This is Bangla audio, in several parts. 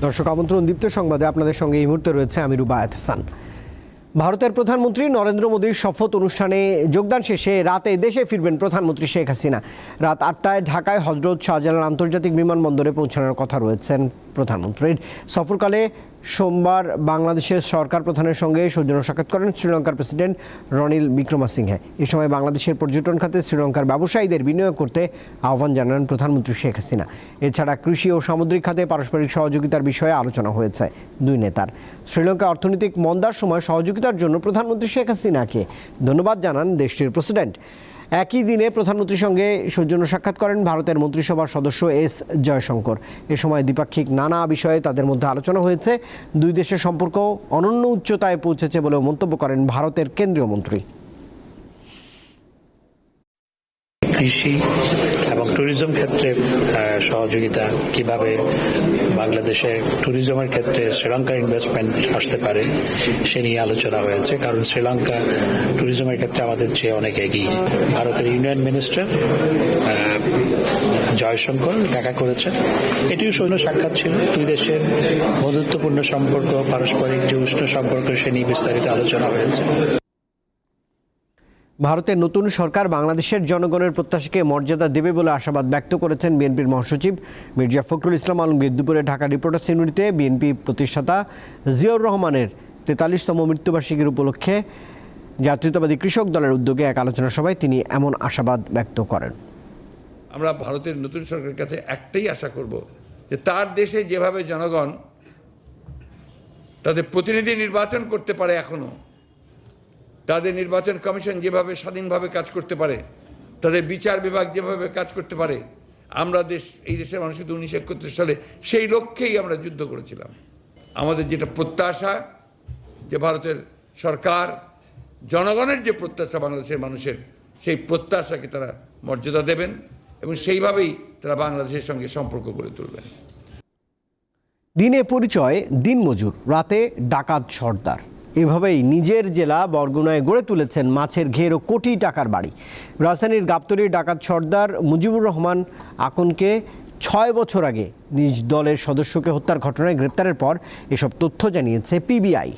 দর্শক আমন্ত্রণ দীপ্ত সংবাদে আপনাদের সঙ্গে এই মুহূর্তে রয়েছে আমি রুবায়ত হাসান ভারতের প্রধানমন্ত্রী নরেন্দ্র মোদীর শপথ অনুষ্ঠানে যোগদান শেষে রাতে দেশে ফিরবেন প্রধানমন্ত্রী শেখ হাসিনা। রাত আটটায় ঢাকায় হজরত শাহজালাল আন্তর্জাতিক বিমানবন্দরে পৌঁছানোর কথা রয়েছেন। প্রধানমন্ত্রীর সফরকালে সোমবার বাংলাদেশের সরকার প্রধানের সঙ্গে সৌজন্য সাক্ষাৎ করেন শ্রীলঙ্কার প্রেসিডেন্ট রনিল বিক্রমাসিংহে। এ সময় বাংলাদেশের পর্যটন খাতে শ্রীলঙ্কার ব্যবসায়ীদের বিনিয়োগ করতে আহ্বান জানান প্রধানমন্ত্রী শেখ হাসিনা। এছাড়া কৃষি ও সামুদ্রিক খাতে পারস্পরিক সহযোগিতার বিষয়ে আলোচনা হয়েছে দুই নেতার। শ্রীলঙ্কা অর্থনৈতিক মন্দার সময় সহযোগিতার জন্য প্রধানমন্ত্রী শেখ হাসিনাকে ধন্যবাদ জানান দেশটির প্রেসিডেন্ট। একই দিনে প্রধানমন্ত্রীর সঙ্গে সৌজন্য সাক্ষাৎ করেন ভারতের মন্ত্রিসভার সদস্য এস জয়শঙ্কর। এ সময় দ্বিপাক্ষিক নানা বিষয়ে তাদের মধ্যে আলোচনা হয়েছে। দুই দেশের সম্পর্ক অনন্য উচ্চতায় পৌঁছেছে বলেও মন্তব্য করেন ভারতের কেন্দ্রীয় মন্ত্রী। কৃষি এবং ট্যুরিজম ক্ষেত্রে সহযোগিতা কীভাবে বাংলাদেশে ট্যুরিজমের ক্ষেত্রে শ্রীলঙ্কার ইনভেস্টমেন্ট আসতে পারে, সে নিয়ে আলোচনা হয়েছে। কারণ শ্রীলঙ্কা ট্যুরিজমের ক্ষেত্রে আমাদের চেয়ে অনেক এগিয়ে। ভারতের ইউনিয়ন মিনিস্টার জয়শঙ্কর দেখা করেছেন। এটিও সৈন্য সাক্ষাৎ ছিল। দুই দেশের বন্ধুত্বপূর্ণ সম্পর্ক, পারস্পরিক যে উষ্ণ সম্পর্ক, সে নিয়ে বিস্তারিত আলোচনা হয়েছে। ভারতের নতুন সরকার বাংলাদেশের জনগণের প্রত্যাশাকে মর্যাদা দেবে বলে আশাবাদ ব্যক্ত করেছেন বিএনপির মহাসচিব মির্জা ফখরুল ইসলাম আলমগীর। দুপুরে ঢাকা রিপোর্টার্স ইউনিটিতে বিএনপি প্রতিষ্ঠাতা জিয়াউর রহমানের তেতাল্লিশতম মৃত্যুবার্ষিকীর উপলক্ষে জাতীয়তাবাদী কৃষক দলের উদ্যোগে এক আলোচনা সভায় তিনি এমন আশাবাদ ব্যক্ত করেন। আমরা ভারতের নতুন সরকারের কাছে একটাই আশা করব যে তার দেশে যেভাবে জনগণ তাদের প্রতিনিধি নির্বাচন করতে পারে এখনও তাদের নির্বাচন কমিশন যেভাবে স্বাধীনভাবে কাজ করতে পারে, তাদের বিচার বিভাগ যেভাবে কাজ করতে পারে, আমরা দেশ, এই দেশের মানুষ কিন্তু উনিশশো একাত্তর সালে সেই লক্ষ্যেই আমরা যুদ্ধ করেছিলাম। আমাদের যেটা প্রত্যাশা যে ভারতের সরকার, জনগণের যে প্রত্যাশা বাংলাদেশের মানুষের, সেই প্রত্যাশাকে তারা মর্যাদা দেবেন এবং সেইভাবেই তারা বাংলাদেশের সঙ্গে সম্পর্ক গড়ে তুলবেন। দিনে পরিচয়, দিনমজুর, রাতে ডাকাত সর্দার। এভাবেই নিজের জেলা বরগুনায় গড়ে তুলেছেন মাছের ঘের ও কোটি টাকার বাড়ি। রাজধানীর গাবতলীর ডাকাত সর্দার মুজিবুর রহমান আকনকে ছয় বছর আগে নিজ দলের সদস্যকে হত্যার ঘটনায় গ্রেপ্তারের পর এসব তথ্য জানিয়েছে পিবিআই।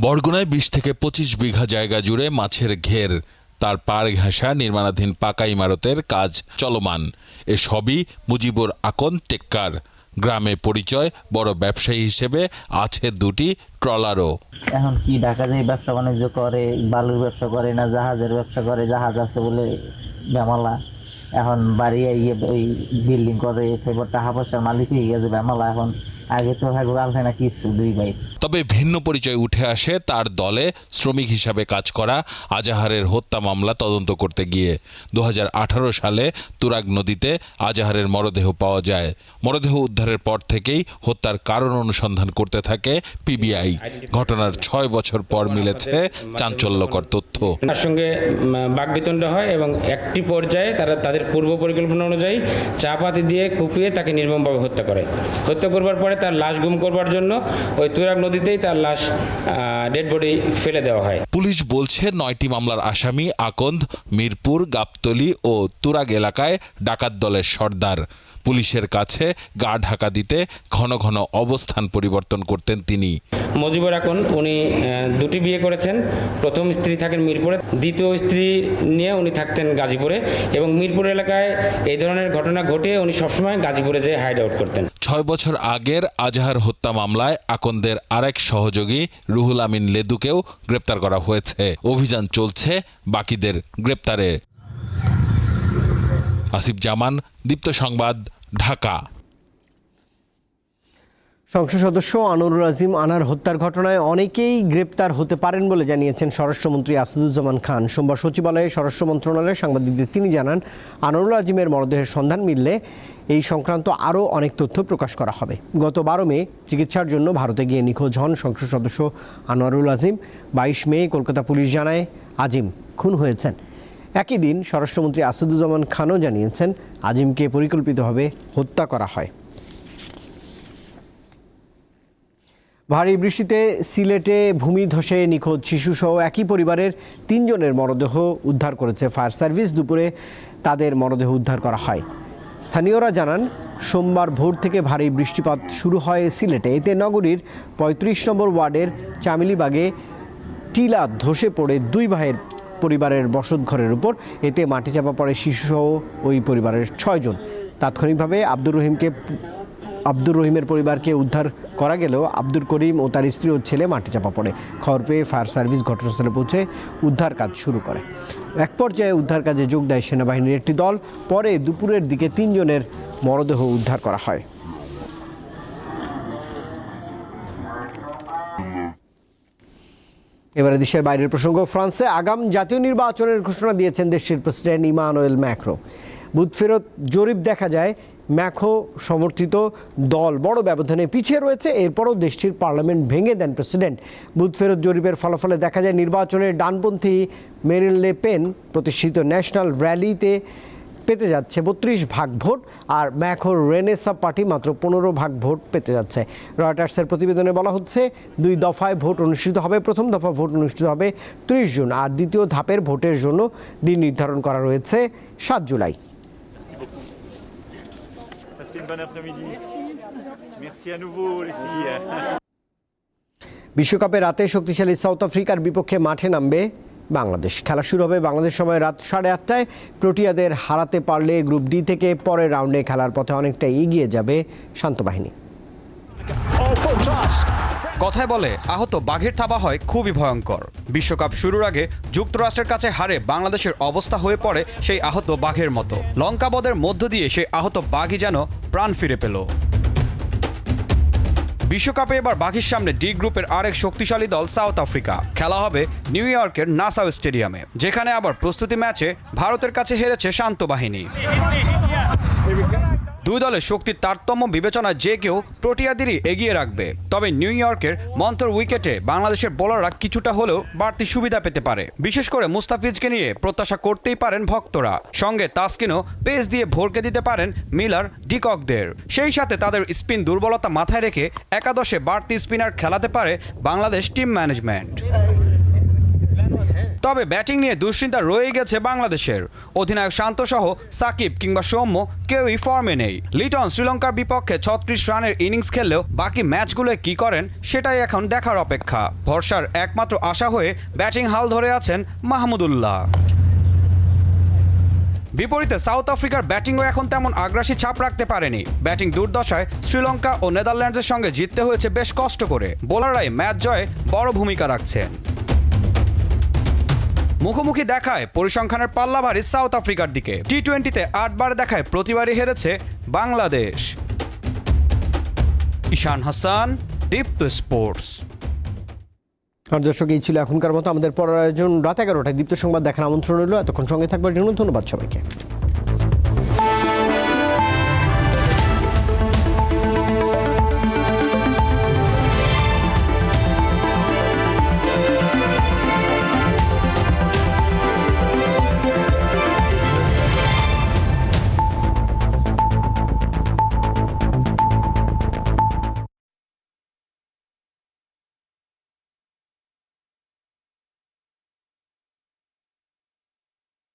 বরগুনায় বিশ থেকে পঁচিশ বিঘা জায়গা জুড়ে মাছের ঘের, তার পাড় ঘেঁষা নির্মাণাধীন পাকা ইমারতের কাজ চলমান। এ সবই মুজিবুর আকন টেক্কার। গ্রামে পরিচয়, বড় ব্যবসায়ী হিসেবে আছে দুটি ট্রলারও। এখন কি ঢাকা যে ব্যবসা বাণিজ্য করে, বালুর ব্যবসা করে না জাহাজের ব্যবসা করে? জাহাজ আছে বলে বেমালা। এখন বাড়ি ইয়ে ওই বিল্ডিং করে সেবার টাকা পয়সার মালিক হয়ে গেছে বেমালা এখন। আগে তো হ্যাঁ গার্লফ্রেন্ড দুই ভাই। তবে ভিন্ন পরিচয় উঠে আসে তার দলে শ্রমিক হিসাবে কাজ করা আজাহারের হত্যা মামলা তদন্ত করতে গিয়ে। দু হাজার আঠারো সালে তুরাগ নদীতে আজাহারের মরদেহ পাওয়া যায়। মরদেহ উদ্ধারের পর থেকেই হত্যার কারণ অনুসন্ধান করতে থাকে পিবিআই। ঘটনার ছয় বছর পর মিলেছে চাঞ্চল্যকর তথ্য। তার সঙ্গে উম, বাকবিতণ্ডা হয় এবং একটি পর্যায়ে তারা তাদের পূর্ব পরিকল্পনা অনুযায়ী চা পাতি দিয়ে কুপিয়ে তাকে নির্মমভাবে হত্যা করে। হত্যা করবার পরে তার লাশ গুম করবার জন্য ওই তুরাগ নদীতেই তার লাশ ডেড বডি ফেলে দেওয়া হয়। পুলিশ বলছে নয়টি মামলার আসামি আকন্দ, মিরপুর, গাবতলি ও তুরাগ এলাকায় ডাকাত দলের সর্দার। পুলিশের কাছে গা ঢাকা দিতে ঘন ঘন অবস্থান পরিবর্তন করতেন তিনি। মজিবুর এখন উনি দুটি বিয়ে করেছেন। প্রথম স্ত্রী থাকেন মিরপুরে দ্বিতীয় স্ত্রী নিয়ে উনি থাকতেন গাজীপুরে এবং মিরপুর এলাকায় এই ধরনের ঘটনা ঘটে উনি সবসময় গাজীপুরে যেয়ে হাইড আউট করতেন। ছয় বছর আগের আজহার হত্যা মামলায় আকন্দের আরেক সহযোগী রুহুল আমিন লেদুকেও গ্রেপ্তার করা হয়েছে। অভিযান চলছে বাকিদের গ্রেপ্তারে। আসিফ জামান, দীপ্ত সংবাদ, ঢাকা। সংসদ সদস্য আনোয়ারুল আজিম আনার হত্যার ঘটনায় অনেকেই গ্রেপ্তার হতে পারেন বলে জানিয়েছেন স্বরাষ্ট্রমন্ত্রী আসাদুজ্জামান খান। সোমবার সচিবালয়ে স্বরাষ্ট্র মন্ত্রণালয়ে সাংবাদিকদের তিনি জানান, আনোয়ারুল আজিমের মরদেহের সন্ধান মিললে এই সংক্রান্ত আরও অনেক তথ্য প্রকাশ করা হবে। গত বারো মে চিকিৎসার জন্য ভারতে গিয়ে নিখোঁজ হন সংসদ সদস্য আনোয়ারুল আজিম। বাইশ মে কলকাতা পুলিশ জানায়, আজিম খুন হয়েছেন। একই দিন স্বরাষ্ট্রমন্ত্রী আসাদুজ্জামান খানও জানিয়েছেন আজিমকে পরিকল্পিতভাবে হত্যা করা হয়। ভারী বৃষ্টিতে সিলেটে ভূমি ধসে নিখোঁজ শিশুসহ একই পরিবারের তিনজনের মরদেহ উদ্ধার করেছে ফায়ার সার্ভিস। দুপুরে তাদের মরদেহ উদ্ধার করা হয়। স্থানীয়রা জানান, সোমবার ভোর থেকে ভারী বৃষ্টিপাত শুরু হয় সিলেটে। এতে নগরীর পঁয়ত্রিশ নম্বর ওয়ার্ডের চামিলিবাগে টিলা ধসে পড়ে দুই ভাইয়ের পরিবারের বসতঘরের উপর। এতে মাটি চাপা পড়ে শিশুসহ ওই পরিবারের ছয়জন। তাৎক্ষণিকভাবে আব্দুর রহিমকে আব্দুর রহিমের পরিবারকে উদ্ধার করা গেলেও আব্দুল করিম ও তার স্ত্রী ও ছেলে মাটি চাপা পড়ে। খবর পেয়ে ফায়ার সার্ভিস ঘটনাস্থলে পৌঁছে উদ্ধার কাজ শুরু করে। এক পর্যায়ে উদ্ধার কাজে যোগ দেয় সেনাবাহিনীর একটি দল। পরে দুপুরের দিকে তিনজনের মরদেহ উদ্ধার করা হয়। এবারে দেশের বাইরের প্রসঙ্গ, ফ্রান্সে আগাম জাতীয় নির্বাচনের ঘোষণা দিয়েছেন দেশটির প্রেসিডেন্ট ইমানুয়েল ম্যাক্রো। বুথ ফেরত জরিপ দেখা যায়, ম্যাক্রো সমর্থিত দল বড় ব্যবধানে পিছিয়ে রয়েছে, এরপরও দেশটির পার্লামেন্ট ভেঙে দেন প্রেসিডেন্ট। বুথ ফেরত জরিপের ফলাফলে দেখা যায়, নির্বাচনের ডানপন্থী মেরিল লে পেন প্রতিষ্ঠিত ন্যাশনাল র্যালিতে পেতে যাচ্ছে। বত্রিশ ভাগ ভোট আর ম্যাখোর রেনেসা পার্টি মাত্র পনেরো ভাগ ভোট পেতে যাচ্ছে। রয়টার্সের প্রতিবেদনে বলা হচ্ছে দুই দফায় ভোট অনুষ্ঠিত হবে। প্রথম দফা ভোট অনুষ্ঠিত হবে ত্রিশ জুন আর দ্বিতীয় ধাপের ভোটের জন্য দিন নির্ধারণ করা রয়েছে সাত জুলাই. বিশ্বকাপে রাতে শক্তিশালী সাউথ আফ্রিকার বিপক্ষে মাঠে নামবে বাংলাদেশ। খেলা শুরু হবে বাংলাদেশ সময় রাত সাড়ে আটটায়। প্রোটিয়াদের হারাতে পারলে গ্রুপ ডি থেকে পরের রাউন্ডে খেলার পথে অনেকটা এগিয়ে যাবে শান্ত বাহিনী। কথায় বলে, আহত বাঘের থাবা হয় খুবই ভয়ঙ্কর। বিশ্বকাপ শুরুর আগে যুক্তরাষ্ট্রের কাছে হারে বাংলাদেশের অবস্থা হয়ে পড়ে সেই আহত বাঘের মতো। লঙ্কাবদের মধ্য দিয়ে সেই আহত বাঘই যেন প্রাণ ফিরে পেল। বিশ্বকাপে এবার বাঘের সামনে ডি গ্রুপের আরেক শক্তিশালী দল সাউথ আফ্রিকা। খেলা হবে নিউ ইয়র্কের নাসাও স্টেডিয়ামে, যেখানে আবার প্রস্তুতি ম্যাচে ভারতের কাছে হেরেছে শান্ত বাহিনী। দুই দলের শক্তির তারতম্য বিবেচনায় যে কেউ প্রোটিয়াদেরই এগিয়ে রাখবে। তবে নিউ ইয়র্কের মন্তর উইকেটে বাংলাদেশের বোলাররা কিছুটা হলেও বাড়তি সুবিধা পেতে পারে। বিশেষ করে মুস্তাফিজকে নিয়ে প্রত্যাশা করতেই পারেন ভক্তরা। সঙ্গে তাসকিনও পেস দিয়ে ভরকে দিতে পারেন মিলার ডিককদের। সেই সাথে তাদের স্পিন দুর্বলতা মাথায় রেখে একাদশে বাড়তি স্পিনার খেলাতে পারে বাংলাদেশ টিম ম্যানেজমেন্ট। তবে ব্যাটিং নিয়ে দুশ্চিন্তা রয়ে গেছে বাংলাদেশের। অধিনায়ক শান্তসহ সাকিব কিংবা সৌম্য কেউই ফর্মে নেই। লিটন শ্রীলঙ্কার বিপক্ষে ছত্রিশ রানের ইনিংস খেললেও বাকি ম্যাচগুলোয় কি করেন সেটাই এখন দেখার অপেক্ষা। ভরসার একমাত্র আশা হয়ে ব্যাটিং হাল ধরে আছেন মাহমুদুল্লাহ বিপরীতে সাউথ আফ্রিকার ব্যাটিংও এখন তেমন আগ্রাসী ছাপ রাখতে পারেনি। ব্যাটিং দুর্দশায় শ্রীলঙ্কা ও নেদারল্যান্ডসের সঙ্গে জিততে হয়েছে বেশ কষ্ট করে। বোলাররাই ম্যাচ জয়ে বড় ভূমিকা রাখছেন। মুখোমুখি দেখায় পরিসংখ্যানের পাল্লা ভারী সাউথ আফ্রিকার দিকে। টি টোয়েন্টিতে আটবার দেখায় প্রতিবারই হেরেছে বাংলাদেশ। ঈশান হাসান, দীপ্ত স্পোর্টস। আর দর্শক, এই ছিল এখনকার মতো আমাদের পরের আয়োজন। রাত এগারোটায় দীপ্ত সংবাদ দেখার আমন্ত্রণ রইল। এতক্ষণ সঙ্গে থাকবার জন্য ধন্যবাদ সবাইকে।